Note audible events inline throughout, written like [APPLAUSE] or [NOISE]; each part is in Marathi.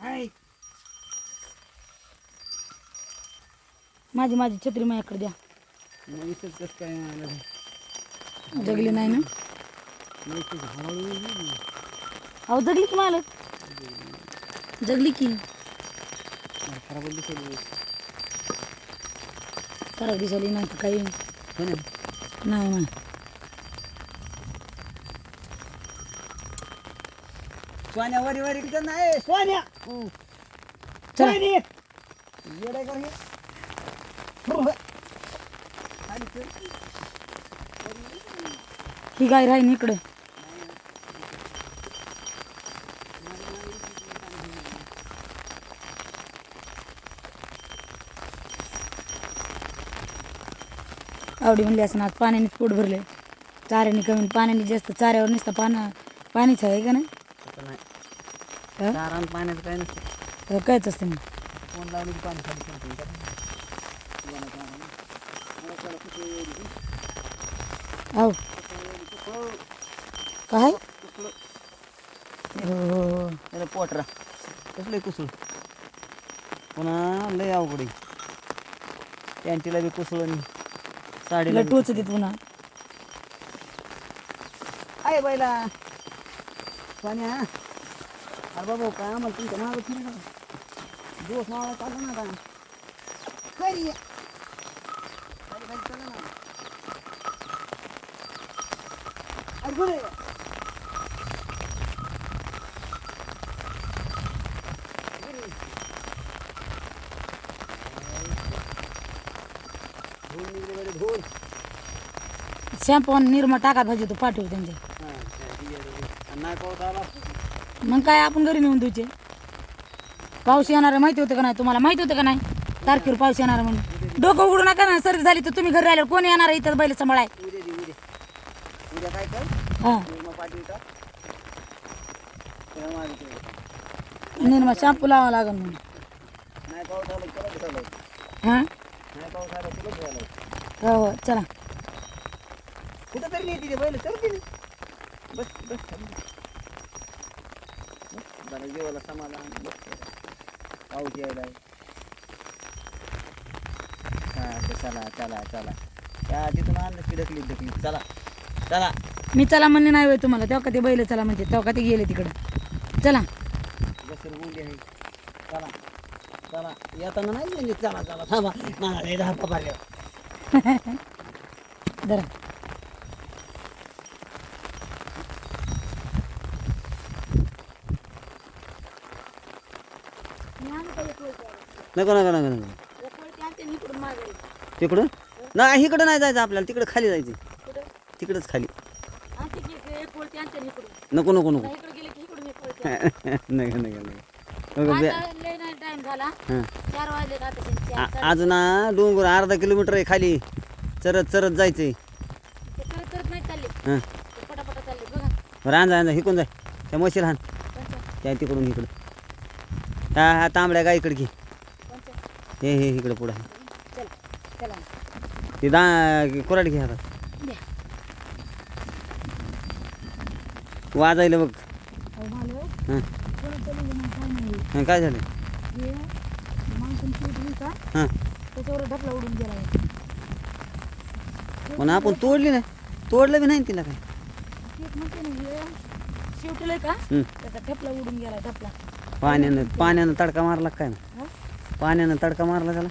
हाय. माझी माझी छत्री माझ्याकडे द्या. कसं काय रे? जगली नाही ना? हळूहळू. अहो जगली की मालक? जगली की. मला खराब दिसेल खराब दिसायली नाही तर काही. हो ना. नाही नाही. सोन्या वारी वारी किती नाही. सोन्या! चला. सोनी येडे कर हे. बरोबर. खाली चल. ही गाय राहीन इकडे. आवडी म्हणली असं आज पाण्याने पोट भरले चाऱ्याने कमी पाण्याने जास्त चाऱ्यावर नुसतं पाना पाणीच आहे का नाही? नाही? चारा आणि पाण्याचं काय नसतं. कायच असते मग? फोन लावलं की पाणी खाली संपलं. तुम्हाला काय. हो. काय? कुठलं? हो. हो हो त्याला पोटरा. कसलं कुसळ? पुन्हा लय अवघड आहे. पॅन्टीला बी कुसळ आणि साडीला तिला बी टोच देत पुन्हा. आहे बायला. पाण्या अरे बाबा काय आम्हाला तुमच्या मागं फिरणार दिवस मावळा चालू ना का खरी खाली खाली चला ना अरे शॅम्पू आणि निरमा टाका भाजी तो पाठवू त्यांच्या नाही पाऊस आला. मग काय आपण घरी नेऊन द्यायचे पाऊस येणार आहे माहिती होतं का नाही? तुम्हाला माहिती होतं का नाही? तारखेवर पाऊस येणार आहे म्हणून. डोकं उघडू नका ना सर्दी झाली तर तुम्ही घरी राहिल्यावर कोण येणार आहे इथं बैल सांभाळाय? उद्या दे उद्या. उद्या काय कर? हा. निरमा तेव्हा ते. निरमा शॅम्पू लावा लागेल म्हणून. नाही पाऊस आला हा? नाही पाऊस आला तुला घ्यायला हो हो चला. कुठं तरी नाही तिथे बैल चल बस बस खाली. बस, जरा जेवायला समाधान. बस. पाऊस यायला. हा चला चला चला. त्या तिथून आणलं की ढकली ढकली चला चला. मी चला म्हणणे नाही होय तुम्हाला. तेव्हा का ते बैल चला म्हणते? तेव्हा का ते गेले तिकडं? चला. बसेल मुंडी आहे. चला चला. येताना नाही म्हणजे चला चला. थांबा. मला लय [LAUGHS] दहा पपाऱ्या जरा नको नको नको नको. तिकडं? नाही इकडं नाही जायचं आपल्याला. तिकडं खाली जायचं. तिकडंच खाली. नको नको नको. [LAUGHS] हां आज ना डोंगर अर्धा किलोमीटर आहे खाली. चरत चरत जायचंय. हां. पटापटा चालले. बघा. बरं आण जा आण जा. हिकून जाय त्या म्हशीला हाण कोणच्या त्या तिकडून इकडं. हा हा तांबड्या गाय इकडे घे. हे हे इकडं पुढं. आहे. चला चला. ते दा कुराड घे आता. द्या. वाजायला बघ. हां. काय हां झालं? हे हां. त्याच्यावर ढकला उडून गेला आहे. पण आपण तोडली नाही. तोडलं बी नाही ना तिला काय. शेत म्हणते ना हे शेवटलंय का? हं. त्याचा उडून गेला पाण्यानं पाण्यानं तडका मारला काय? हा? पाण्यानं तडका मारला त्याला.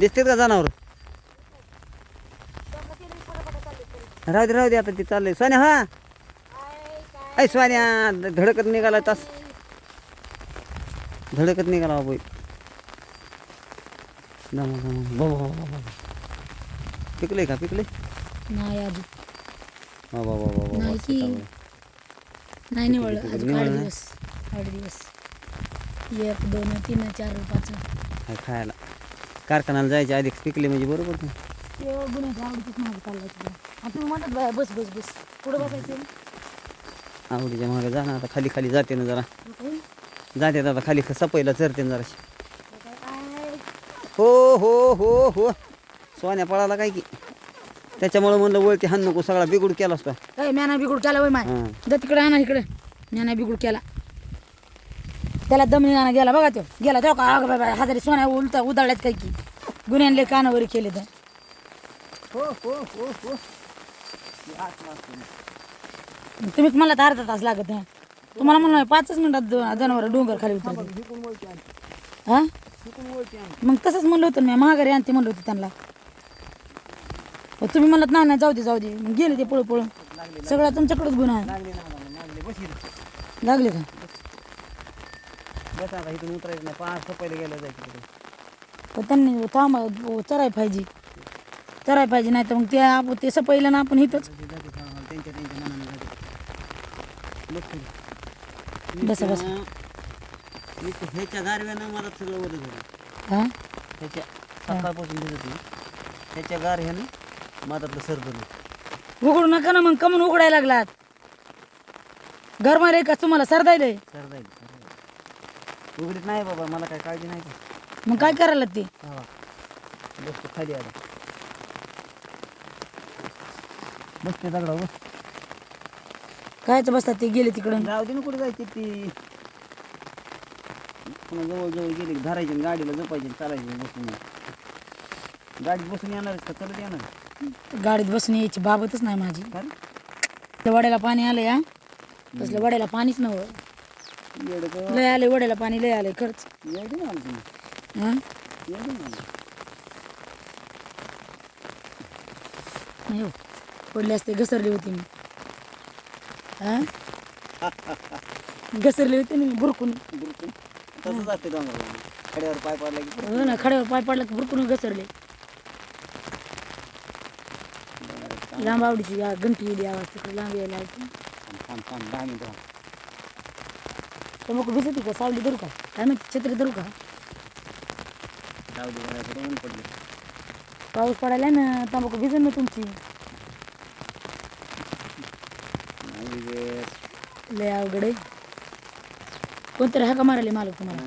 दिसतात का जनावर. राहू दे राहू दे आता ते चाललंय. सोन्या हा? ऐ सोन्या धडकत निघाला तास. धडकत निघाला बाबू. पिकले का? पिकले नाही अजून. बाबा बाबा नाही की. आठ? दिवस. एक दोन तीन चार पाच. काय खायला. कारखान्याला जायच्या आधी पिकले म्हणजे बरोबर ना. गुन्ह्याच्या तुला तुम्ही म्हणतात बाया बस बस बस. पुढे बसायचं आवडीच्या मागे जा ना आता खाली खाली जाते ना जरा. काय? जाते आता खाली सपयला चरते ना जराशी. काय? हो हो हो हो. सोन्या पळाला काय की? त्याच्यामुळे म्हणलं वळती हाण नको सगळा बिघूड केला असता ए म्याना बिगुड केला वय माय. हां. जा तिकडे आणा इकडे. म्याना बिगुड केला. त्याला दमनी आणा गेला बघा तो. गेला तो का अगं बाय हजारी सोन्या उलटा उदाळल्यात काय की? गुन्ह्यांले कानावरी केले तर हो हो हो. हो तुम्ही मला तर अर्धा तास लागत आहे तुम्हाला म्हणलं पाचच मिनिटात जनावर डोंगर खाली उतरते हा? मग तसंच म्हणलं होतं मी महागारी आणते म्हणलं होतं त्यांना. तुम्ही म्हणत नाही नाही जाऊ दे जाऊ दे. मग गेले ते पळू पळून सगळा तुमच्याकडेच गुन्हा आहे. लागले का? बस आता इथून उतरायचं नाही पाच सपायला गेलं जायचं तिकडे. पण त्यांनी थांब चराय पाहिजे. चराय पाहिजे नाही तर मग ते आपण ते सपयलं ना आपण इथंच. जाते त्यांच्या त्यांच्या मनाने जाते बस इथं. बसा, ह्याच्या गारव्यानं मला सगळं वरं झालं हा? ह्याच्या सकाळपासून मी ह्याच्या गारव्यानं माझ्यातलं सरदलं उघडू नका ना मग कमून उघडायला लागलात. गरमाले का तुम्हाला? सरदायलंय सर जाईल उघडीत नाही बाबा मला काय काळजी नाही का? मग काय करायला ते? हा. बस तू खाली आला बस ते दगडा बस. कायच बसतात ते गेले तिकडून. जाऊ दे ना कुठे जायची ती. पुन्हा जवळ जवळ गेली की धरायची आणि गाडीला जपायची आणि चालायची बसून गाडीत बसून येणार का? चलत येणार गाडीत बसून यायची बाबतच नाही माझी? त्या वड्याला पाणी आलंय हा? तसलं वड्याला पाणीच नव्हतं. लय आले वड्याला पाणी लय आलंय खरंच. येडं ना आलं तुम्ही हा? येडं ना आलं. नाही हो पडले असते घसरली होती मी. हा? [LAUGHS] घसरली होती ना मी बुरकून. बिलकुल तसंच असते खड्यावर पाय पडला की हो ना खड्यावर पाय पडला की बुरकून घसरले. लांब आवडीची या घंटी येली आवाज तिकडे लांब यायला ऐकून थांब थांब थांब दहा मिनिटं थांब. तंबाखू भिजती का? सावली धरू का? काय माहिती छत्री धरू का? पाऊस पडायला ना तंबाखू भिजन ना तुमची. लय अवघड आहे. कोणतरी हाका मारायले मालक तुम्हाला.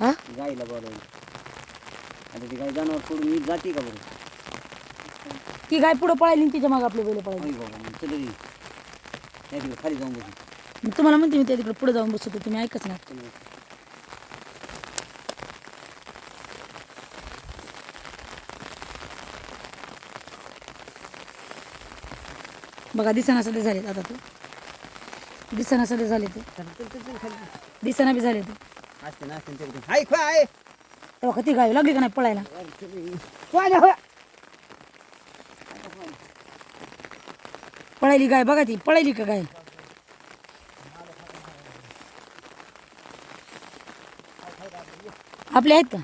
हा? गाईला बोलावलं. आता ती गाई जनावर सोडून मी जाते का बरं? ती गाय पुढं आणि तिच्यामागे आपले बैल पळाली. नाही बाबा मग चल रे. या तिकडे खाली जाऊन बसू. मग तुम्हाला म्हणते मी त्या तिकडे पुढे जाऊन बसतो तुम्ही ऐकच ना बघा दिसाना सध्या झालेत आता ते. दिसाना सध्या झाले ते. दिसना दिसाना बी झाले ते. तेव्हा ती गाय लागली का नाही पळायला? पळायली गाय बघा ती पळायली का गाय? आपले आहेत का?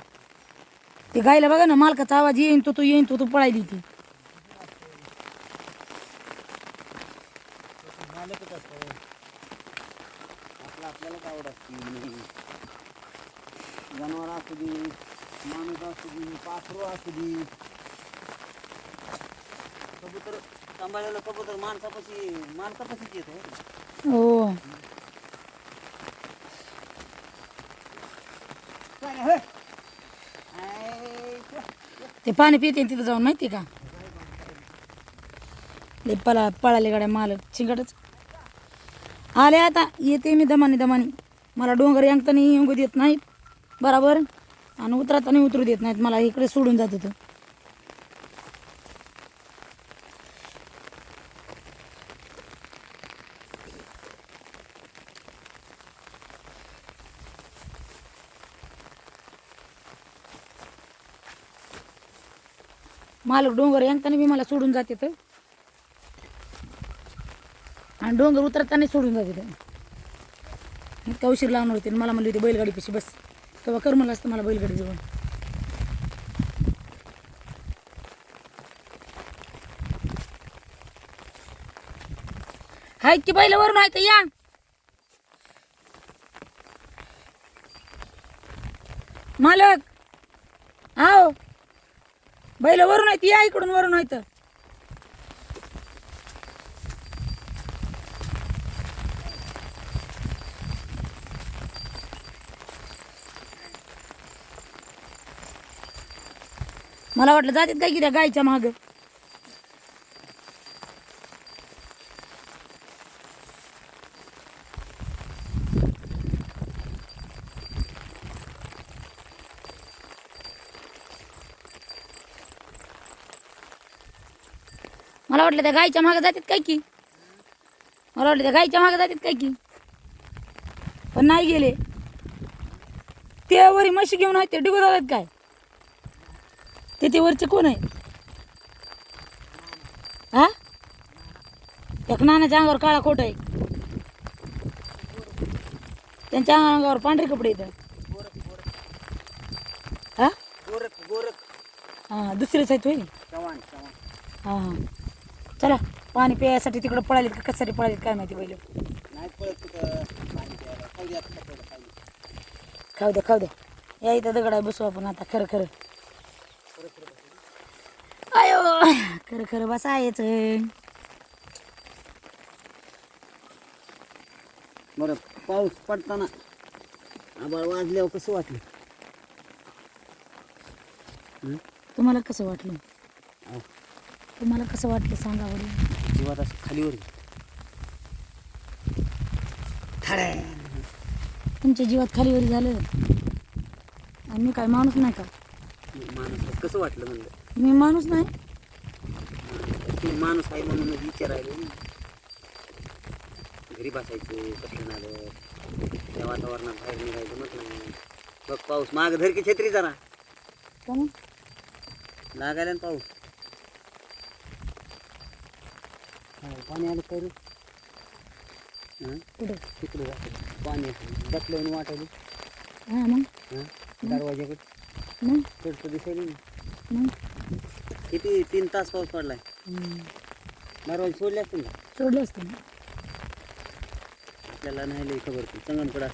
ते गायला बघा ना मालकाचा आवाज येईन तो तो येईन तो तो पळायली ती. जनावर असू दे माणूस असू दे पाखरू असू दे. कबूतर सांभाळलेलं कबूतर माणसापाशी माणसापाशीच येत हो. ते पाणी पिते तिथं जाऊन माहिती का? ते पळा पळाले गाड्या मालक चिंगटच. आले आता येते मी दमानी दमानी. मला डोंगर यांगताना येऊ देत नाहीत बराबर. आणि उतरताना उतरू देत नाहीत मला इकडे सोडून जात होतं. मालक डोंगर यांगताना बी मला सोडून जाते तर. आणि डोंगर उतरताना सोडून जाते तर. इतका उशीर लावणार होते मला म्हणली होती बैलगाडीपाशी बस. तेव्हा कर म्हणलं असतं मला बैलगाडी जवळ हाय की बैल वरून आहे या. मालक. आओ बैल वरून आहेत या इकडून वरून आहेत. मला वाटलं जातात काय की त्या गायच्या मागं. मला वाटलं त्या गायच्या मागे जातात काय की? मला वाटलं त्या गायच्या मागे जातात काय की? पण नाही गेले. ते वरी म्हशी घेऊन आहे ते डिगो जातात काय? ते ते वरचे कोण आहे? हा? एक नानाच्या अंगावर काळा खोट आहे. त्यांच्या अंगावर पांढरे कपडे येतात हा? हा दुसरेच आहेत चव्हाण. हा हा. चला पाणी प्यायसाठी तिकडं पळालीत का कशासाठी पळालीत काय माहिती पहिले? नाही पळत तिथं पाणी प्यायला. खाऊ द्या आता पहिलं पाणी. खाऊ द्या खाऊ द्या या इथं दगडा बसू आपण आता खरं खरं. आयो खरं खरं बसायचं बरं पाऊस पडताना आबाळ वाजल्यावर कसं वाटलं? तुम्हाला कसं वाटलं? अहो, तुम्हाला कसं वाटलं सांगा बरं. जीवात असं खालीवर ठाड्या तुमच्या जीवात खालीवरी झालं. आणि मी काय माणूस नाही का? माणूस कसं वाटलं म्हणलं? मी माणूस नाही. माणूस आहे म्हणून विचारायला. घरी बसायचं कसं आलं. त्या वातावरणात बाहेर निघायचं म्हटलं बघ पाऊस. माग धर की छत्री जरा. का मग? लागायला ना पाऊस. पाणी आलं काय रे? हं? कुठं? तिकडे जातं. पाणी बसलं वाटायला. हां मग? हं? दरवाजाकडे मग? चढतं दिसायला मग? किती? तीन तास पाऊस पडलाय. दरवाजा सोडले असतील ना सोडलं असतं ना. आपल्याला नाही लई खबर ती संगणकडा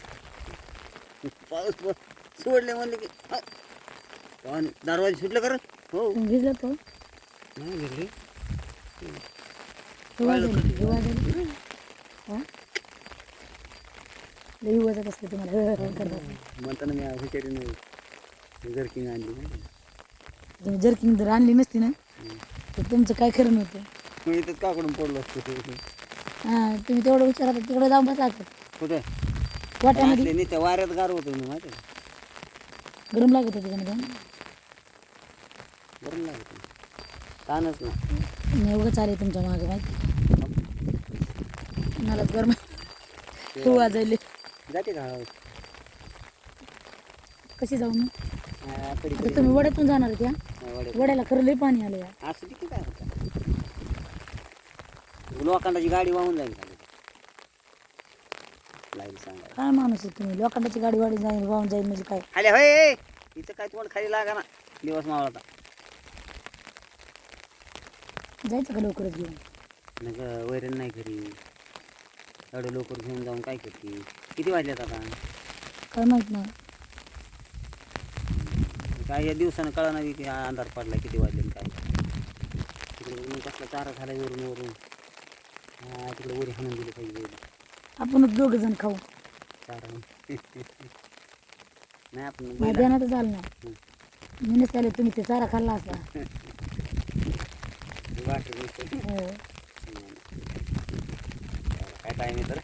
पाऊस प- सोडले म्हणले की पाणी दरवाजा सुटलं कर हो. भिजलं तो नाही भिजले. हिवा झाली हिवा झाली हा लई असते तुम्हाला मी नाही जर्किंग आणली. तुम्ही जर्किंग जर आणली नसती ना. तर तुमचं काय खरं नव्हतं. मग इथंच काकडून पडलो असतो ते. हां तुम्ही तेवढं विचारात तिकडे जाऊन बसा आता. कुठे? वाट्यामध्ये. नाही त्या वाऱ्यात गार होतो मी माहिती? गरम लागत होतं गरम लागत तानच ना मी उगाच आले तुमच्या मागे माहिती मला गरम हिवा जायले जाते का? कशी जाऊ मग? हा, आता तुम्ही वड्यातून जाणार त्या हा. वड्याला खरं लई पाणी आलं या. असं किती काय होतं. लोखंडाची गाडी वाहून जाईल खाली सांगा. काय माणूस आहे तुम्ही? लोखंडाची गाडी वाढी जाईल वाहून जाईल म्हणजे काय? आले होय. इथं काय तुम्हाला खाली लागा ना. दिवस मावळता. जायचं का लवकरच घेऊन? नग वैरण नाही घरी. एवढं लवकर घेऊन जाऊन काय करते? किती वाजल्यात आता? काय माहीत नाही. काय या दिवसानं कळा नाही की अंधार पडला किती वाजले आणि काय. तिकडे मग कसला चारा झाला वरून वरून. हा तिकडे वरी हाणून दिली पाहिजे. आपणच दोघ जण खाऊ. चारा. [LAUGHS] नाही आपण माझ्या ध्यानातच आलं. नाही. हं. आले तुम्ही ते चारा खाल्ला असता. [LAUGHS] वाटलं नुसतं. हो. काय टाईम आहे तर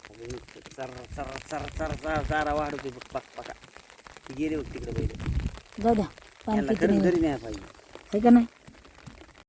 चर चर चर चर चर चारा वाढवते बघ पक पका ती गेले बघ तिकडे पहिले जाऊ द्या पाणी त्यांना पिते घरी नाही घरी नाही पाहिजे आहे का नाही